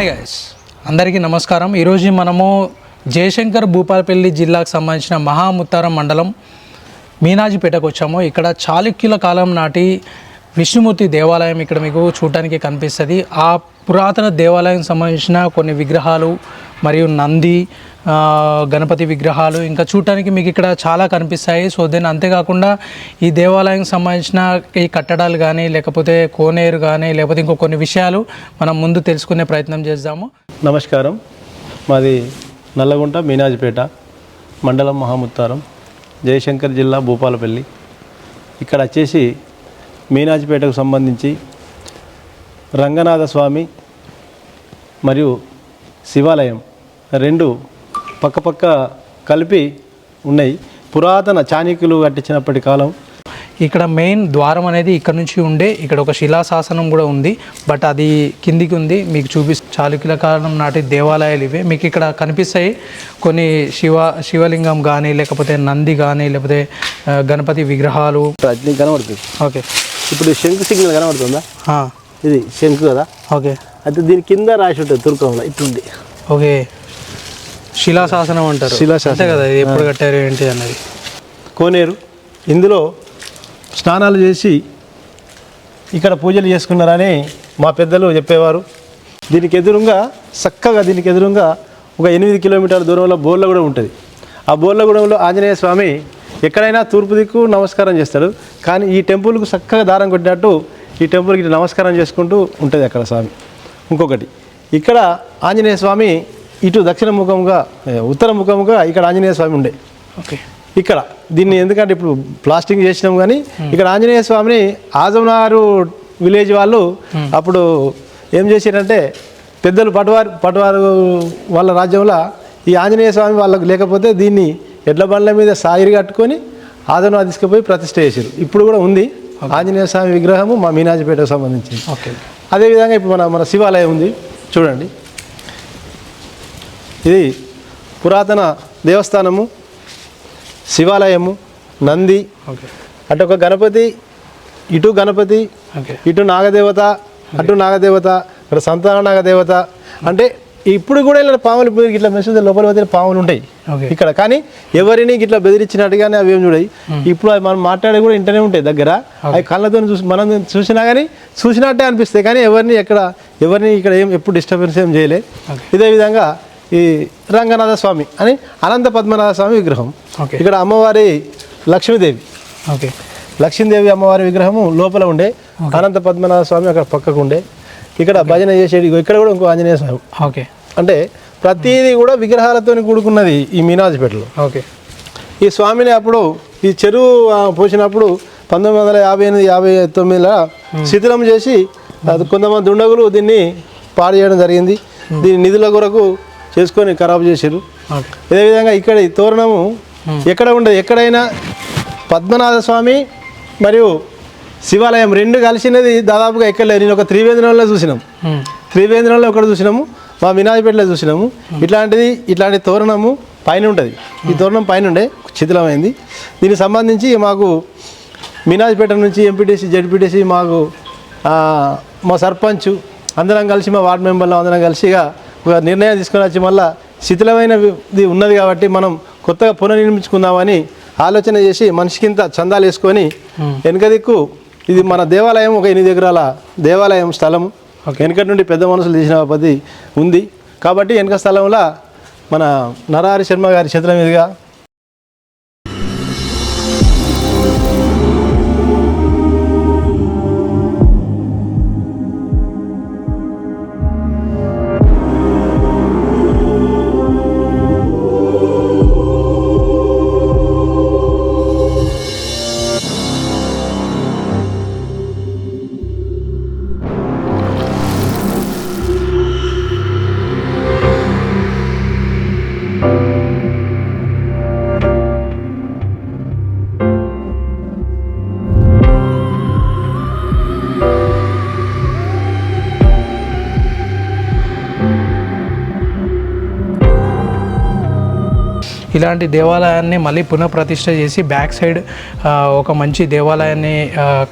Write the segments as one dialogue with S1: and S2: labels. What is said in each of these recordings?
S1: Hi guys అందరికీ నమస్కారం. ఈరోజు మనము జయశంకర్ భూపాలపల్లి జిల్లాకు సంబంధించిన మహాముత్తారం మండలం మీనాజిపేటకు వచ్చాము. ఇక్కడ చాళుక్యుల కాలం నాటి విష్ణుమూర్తి దేవాలయం ఇక్కడ మీకు చూడటానికి కనిపిస్తుంది. ఆ పురాతన దేవాలయం సంబంధించిన కొన్ని విగ్రహాలు మరియు నంది గణపతి విగ్రహాలు ఇంకా చూడటానికి మీకు ఇక్కడ చాలా కనిపిస్తాయి. సో దెన్ అంతేకాకుండా ఈ దేవాలయం సంబంధించిన ఈ కట్టడాలు కానీ లేకపోతే కోనేరు కానీ లేకపోతే ఇంకో కొన్ని విషయాలు మనం ముందు తెలుసుకునే ప్రయత్నం చేద్దాము.
S2: నమస్కారం. మాది నల్లగుంట మీనాజిపేట మండలం మహాముత్తారం జయశంకర్ జిల్లా భూపాలపల్లి. ఇక్కడ వచ్చేసి మీనాజిపేటకు సంబంధించి రంగనాథ స్వామి మరియు శివాలయం రెండు పక్కపక్క కలిపి ఉన్నాయి. పురాతన చాణక్యులు కట్టించినప్పటి కాలం.
S1: ఇక్కడ మెయిన్ ద్వారం అనేది ఇక్కడ నుంచి ఉండే ఇక్కడ ఒక శిలాశాసనం కూడా ఉంది. బట్ అది కిందికి ఉంది. మీకు చూపి చాళుక్యుల కాలం నాటి దేవాలయాలు ఇవే. మీకు ఇక్కడ కనిపిస్తాయి కొన్ని శివ శివలింగం కానీ లేకపోతే నంది కానీ లేకపోతే గణపతి విగ్రహాలు.
S2: కనబడుతుంది.
S1: ఓకే.
S2: ఇప్పుడు శంకు సిగ్నల్ కనబడుతుందా? ఇది శంకు కదా?
S1: ఓకే.
S2: అయితే దీని కింద రాసి ఉంటుంది తుర్కంలో. ఇట్లుంది.
S1: ఓకే. శిలాశాసనం అంటారు.
S2: శిలాశాసనం.
S1: కదా ఎప్పుడు కట్టారు ఏంటి అన్నది.
S2: కోనేరు ఇందులో స్నానాలు చేసి ఇక్కడ పూజలు చేసుకున్నారని మా పెద్దలు చెప్పేవారు. దీనికి ఎదురుగా చక్కగా దీనికి ఎదురుగా ఒక ఎనిమిది కిలోమీటర్ల దూరంలో బోర్లగూడెం ఉంటుంది. ఆ బోర్లగూడెంలో ఆంజనేయ స్వామి ఎక్కడైనా తూర్పు దిక్కు నమస్కారం చేస్తాడు. కానీ ఈ టెంపుల్కు చక్కగా దారం కొట్టినట్టు ఈ టెంపుల్కి నమస్కారం చేసుకుంటూ ఉంటుంది అక్కడ స్వామి. ఇంకొకటి ఇక్కడ ఆంజనేయ స్వామి ఇటు దక్షిణ ముఖంగా ఏ, ఉత్తర ముఖంగా ఇక్కడ ఆంజనేయ స్వామి ఉండే.
S1: ఓకే.
S2: ఇక్కడ. దీన్ని ఎందుకంటే ఇప్పుడు ప్లాస్టింగ్ చేసినాం కానీ ఇక్కడ ఆంజనేయ స్వామిని ఆజమనారు విలేజ్ వాళ్ళు అప్పుడు ఏం చేశారంటే పెద్దలు పటవారు పటవారు వాళ్ళ రాజ్యంలో ఈ ఆంజనేయ స్వామి వాళ్ళకు లేకపోతే దీన్ని ఎడ్ల బండ్ల మీద సాయిరి కట్టుకొని ఆదమనారు తీసుకుపోయి ప్రతిష్ఠ చేశారు ఇప్పుడు కూడా ఉంది. ఆంజనేయ స్వామి విగ్రహము మా మీనాజిపేటకు సంబంధించింది.
S1: ఓకే.
S2: అదేవిధంగా ఇప్పుడు మన మన శివాలయం ఉంది. చూడండి. ఇది పురాతన దేవస్థానము శివాలయము నంది అటు ఒక గణపతి ఇటు గణపతి ఇటు నాగదేవత అటు నాగదేవత ఇక్కడ సంతాన నాగదేవత. అంటే ఇప్పుడు కూడా ఇలా పాములు ఇట్లా మెసేజ్ లోపల పోతే పాములు ఉంటాయి ఇక్కడ. కానీ ఎవరిని ఇట్లా బెదిరించినట్టుగానే అవి ఏం చూడాయి. ఇప్పుడు అవి మనం మాట్లాడే కూడా ఇంటనే ఉంటాయి దగ్గర. అవి కళ్ళతో చూసి మనం చూసినా కానీ చూసినట్టే అనిపిస్తాయి. కానీ ఎవరిని ఎక్కడ ఎవరిని ఇక్కడ ఏం ఎప్పుడు డిస్టర్బెన్స్ ఏం చేయలే. ఇదే విధంగా ఈ రంగనాథ స్వామి అని అనంత పద్మనాభ స్వామి విగ్రహం.
S1: ఓకే.
S2: ఇక్కడ అమ్మవారి లక్ష్మీదేవి.
S1: ఓకే.
S2: లక్ష్మీదేవి అమ్మవారి విగ్రహము లోపల ఉండే అనంత పద్మనాభ స్వామి అక్కడ పక్కకు ఉండే. ఇక్కడ భజన చేసేది ఇక్కడ కూడా ఇంకో ఆంజనేయ స్వామి.
S1: ఓకే.
S2: అంటే ప్రతిదీ కూడా విగ్రహాలతో కూడుకున్నది ఈ మీనాజిపేటలో
S1: ఓకే.
S2: ఈ స్వామిని అప్పుడు ఈ చెరువు పోసినప్పుడు పంతొమ్మిది వందల యాభై ఎనిమిది యాభై తొమ్మిదిలో శిథిలం చేసి కొంతమంది దుండగులు దీన్ని పాడు చేయడం జరిగింది. దీని నిధుల కొరకు చేసుకొని ఖరాబు చేశారు అదేవిధంగా ఇక్కడ ఈ తోరణము ఎక్కడ ఉండదు. ఎక్కడైనా పద్మనాథ స్వామి మరియు శివాలయం రెండు కలిసినది దాదాపుగా ఎక్కలేదు నేను ఒక త్రివేంద్రంలో చూసినాం. త్రివేంద్రంలో ఒకటి చూసినాము. మా వినాయపేటలో చూసినాము. ఇట్లాంటిది ఇట్లాంటి తోరణము పైన ఉంటుంది. ఈ తోరణం పైన ఉండే శిథిలమైంది దీనికి సంబంధించి మాకు మీనాజ్పేట నుంచి ఎంపీటీసీ జడ్పీటీసీ మాకు మా సర్పంచ్ అందరం కలిసి మా వార్డు మెంబర్లు అందరం కలిసిగా ఒక నిర్ణయం తీసుకొని వచ్చి మళ్ళా శిథిలమైనది ఉన్నది కాబట్టి మనం కొత్తగా పునర్నిర్మించుకుందామని ఆలోచన చేసి మనిషికింత చందాలు వేసుకొని వెనక దిక్కు ఇది మన దేవాలయం ఒక ఎనిమిది ఎకరాల దేవాలయం స్థలం. వెనకటి నుండి పెద్ద మనుషులు తీసిన పద్ధతి ఉంది. కాబట్టి వెనక స్థలంలో మన నరహరి శర్మ గారి చేతుల మీదుగా
S1: ఇలాంటి దేవాలయాన్ని మళ్ళీ పునఃప్రతిష్ఠ చేసి బ్యాక్ సైడ్ ఒక మంచి దేవాలయాన్ని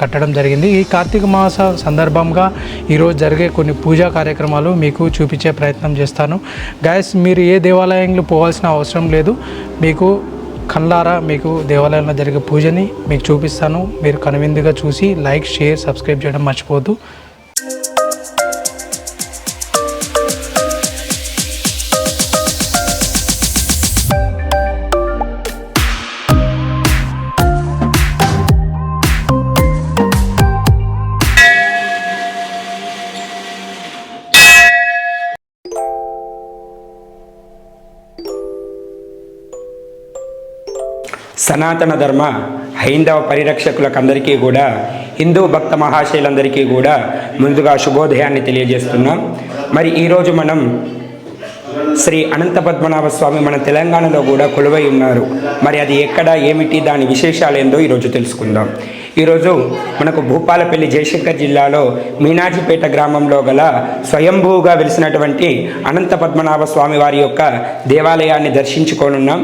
S1: కట్టడం జరిగింది. ఈ కార్తీక మాస సందర్భంగా ఈరోజు జరిగే కొన్ని పూజా కార్యక్రమాలు మీకు చూపించే ప్రయత్నం చేస్తాను. గాయస్ మీరు ఏ దేవాలయంలో పోవాల్సిన అవసరం లేదు. మీకు కళ్ళారా మీకు దేవాలయంలో జరిగే పూజని మీకు చూపిస్తాను. మీరు కనువిందుగా చూసి లైక్ షేర్ సబ్స్క్రైబ్ చేయడం మర్చిపోద్దు
S3: సనాతన ధర్మ హైందవ పరిరక్షకులకందరికీ కూడా హిందూ భక్త మహాశయులందరికీ కూడా ముందుగా శుభోదయాన్ని తెలియజేస్తున్నాం. మరి ఈరోజు మనం శ్రీ అనంత పద్మనాభ స్వామి మన తెలంగాణలో కూడా కొలువై ఉన్నారు. మరి అది ఎక్కడ ఏమిటి దాని విశేషాలు ఏందో ఈరోజు తెలుసుకుందాం. ఈరోజు మనకు భూపాలపల్లి జయశంకర్ జిల్లాలో మీనాజిపేట గ్రామంలో గల స్వయంభూగా వెలిసినటువంటి అనంత పద్మనాభ స్వామి వారి యొక్క దేవాలయాన్ని దర్శించుకోనున్నాం.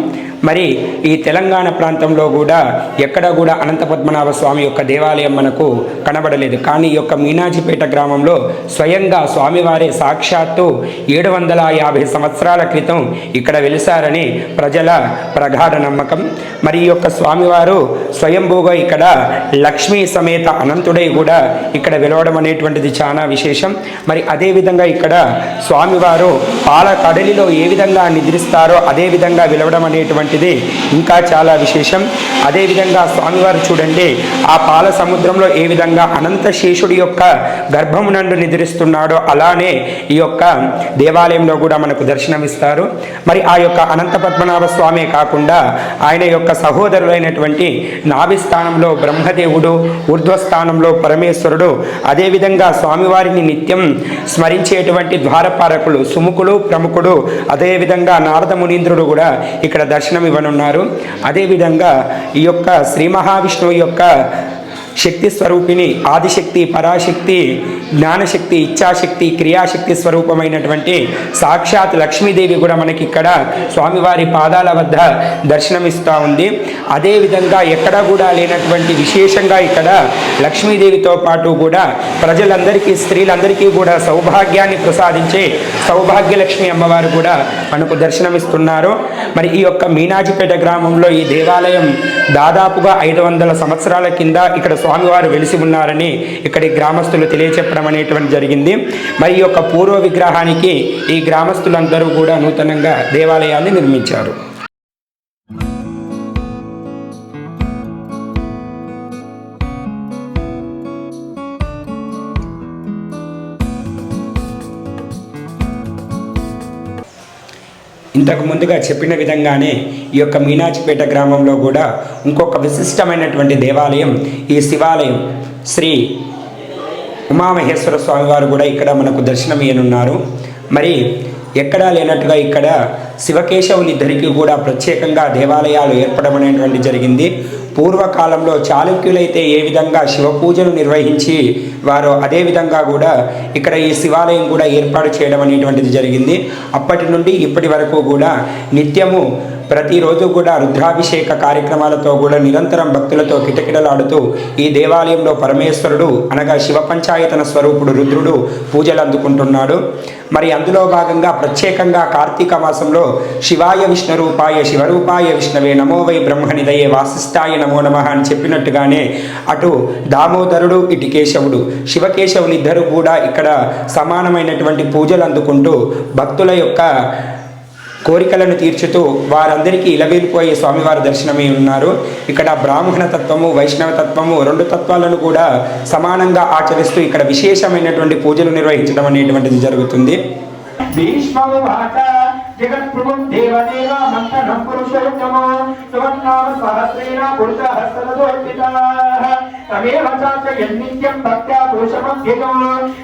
S3: మరి ఈ తెలంగాణ ప్రాంతంలో కూడా ఎక్కడ కూడా అనంత పద్మనాభ స్వామి యొక్క దేవాలయం మనకు కనబడలేదు. కానీ ఈ యొక్క మీనాజిపేట గ్రామంలో స్వయంగా స్వామివారే సాక్షాత్తు ఏడు వందల యాభై సంవత్సరాల క్రితం ఇక్కడ వెలిసారని ప్రజల ప్రగాఢ నమ్మకం. మరి ఈ యొక్క స్వామివారు స్వయంభూగా ఇక్కడ లక్ష్మీ సమేత అనంతుడై కూడా ఇక్కడ వెలవడం అనేటువంటిది చాలా విశేషం. మరి అదేవిధంగా ఇక్కడ స్వామివారు పాల కడలిలో ఏ విధంగా నిద్రిస్తారో అదే విధంగా వెలవడం అనేటువంటిది ఇంకా చాలా విశేషం. అదేవిధంగా స్వామివారు చూడండి ఆ పాల సముద్రంలో ఏ విధంగా అనంత శేషుడి యొక్క గర్భమునందు నిద్రిస్తున్నాడో అలానే ఈ యొక్క దేవాలయంలో కూడా మనకు దర్శనమిస్తారు. మరి ఆ యొక్క అనంత పద్మనాభ స్వామే కాకుండా ఆయన యొక్క సహోదరులైనటువంటి నాభిస్థానంలో బ్రహ్మదేవుడు ఊర్ధ్వస్థానంలో పరమేశ్వరుడు అదేవిధంగా స్వామివారిని నిత్యం స్మరించేటువంటి ద్వారపారకులు సుముఖుడు ప్రముఖుడు అదేవిధంగా నారద మునీంద్రుడు కూడా ఇక్కడ దర్శనం ఇవ్వనున్నారు. అదేవిధంగా ఈ యొక్క శ్రీ మహావిష్ణువు యొక్క శక్తి స్వరూపిణి ఆదిశక్తి పరాశక్తి జ్ఞానశక్తి ఇచ్ఛాశక్తి క్రియాశక్తి స్వరూపమైనటువంటి సాక్షాత్ లక్ష్మీదేవి కూడా మనకి ఇక్కడ స్వామివారి పాదాల వద్ద దర్శనమిస్తూ ఉంది. అదేవిధంగా ఎక్కడ కూడా లేనటువంటి విశేషంగా ఇక్కడ లక్ష్మీదేవితో పాటు కూడా ప్రజలందరికీ స్త్రీలందరికీ కూడా సౌభాగ్యాన్ని ప్రసాదించే సౌభాగ్యలక్ష్మి అమ్మవారు కూడా మనకు దర్శనమిస్తున్నారు. మరి ఈ యొక్క మీనాజిపేట గ్రామంలో ఈ దేవాలయం దాదాపుగా ఐదు వందల సంవత్సరాల కింద ఇక్కడ స్వామివారు వెలిసి ఉన్నారని ఇక్కడి గ్రామస్తులు తెలియచెప్పడం అనేటువంటి జరిగింది. మరి ఈ యొక్క పూర్వ విగ్రహానికి ఈ గ్రామస్తులందరూ కూడా నూతనంగా దేవాలయాన్ని నిర్మించారు. ఇంతకు ముందుగా చెప్పిన విధంగానే ఈ యొక్క మీనాచిపేట గ్రామంలో కూడా ఇంకొక విశిష్టమైనటువంటి దేవాలయం ఈ శివాలయం శ్రీ ఉమామహేశ్వర స్వామి వారు కూడా ఇక్కడ మనకు దర్శనం మరి ఎక్కడా లేనట్టుగా ఇక్కడ శివకేశవులిద్దరికీ కూడా ప్రత్యేకంగా దేవాలయాలు ఏర్పడడం అనేటువంటి జరిగింది. పూర్వకాలంలో చాళుక్యులైతే ఏ విధంగా శివ పూజలు నిర్వహించి వారు అదే విధంగా కూడా ఇక్కడ ఈ శివాలయం కూడా ఏర్పాటు చేయడం అనేటువంటిది జరిగింది. అప్పటి నుండి ఇప్పటి వరకు కూడా నిత్యము ప్రతిరోజు కూడా రుద్రాభిషేక కార్యక్రమాలతో కూడా నిరంతరం భక్తులతో కిటకిటలాడుతూ ఈ దేవాలయంలో పరమేశ్వరుడు అనగా శివ పంచాయతన స్వరూపుడు రుద్రుడు పూజలు అందుకుంటున్నాడు. మరి అందులో భాగంగా ప్రత్యేకంగా కార్తీక మాసంలో శివాయ విష్ణు రూపాయ శివరూపాయ విష్ణవే నమో వై బ్రహ్మనిదయే వాసిస్తాయ నమో నమ అని చెప్పినట్టుగానే అటు దామోదరుడు ఇటు కేశవుడు. శివకేశవులు ఇద్దరు కూడా ఇక్కడ సమానమైనటువంటి పూజలు అందుకుంటూ భక్తుల యొక్క కోరికలను తీర్చుతూ వారందరికీ ఇలవేలిపోయే స్వామివారి దర్శనమై ఉన్నారు. ఇక్కడ బ్రాహ్మణ తత్వము వైష్ణవ తత్వము రెండు తత్వాలను కూడా సమానంగా ఆచరిస్తూ ఇక్కడ విశేషమైనటువంటి పూజలు నిర్వహించడం అనేటువంటిది జరుగుతుంది.
S4: భీష్మ జగత్ప్రభుం దేవదేవ మంతనం పురుషోత్తమో సువర్ణామ సహస్రేణ పురుషः సదోర్పితాः తమేవ చాచ యన్నిత్యం భక్త్యా పురుషమభ్యుగో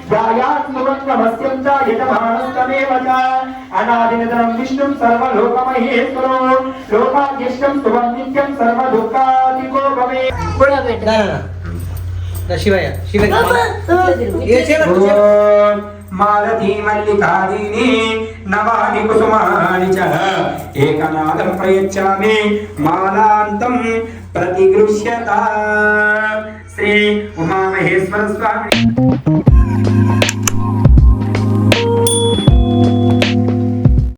S4: ధ్యాయాత్ సువర్ణమస్యం చ యజమానస్తమేవ చ. అనాదినిధనం విష్ణుం సర్వలోకమహేశ్వరో లోకాద్యష్టం సువం నిత్యం సర్వదుఃఖాదికో భవే
S1: శివయ్య శివయ్య.
S4: ఓం
S3: మాలతీ మల్లికాదీని నవాని కుసుమాని చ ఏకనాదం ప్రయచ్చామి మాలాంతం ప్రతిగృహ్యత. శ్రీ ఉమామహేశ్వర స్వామి.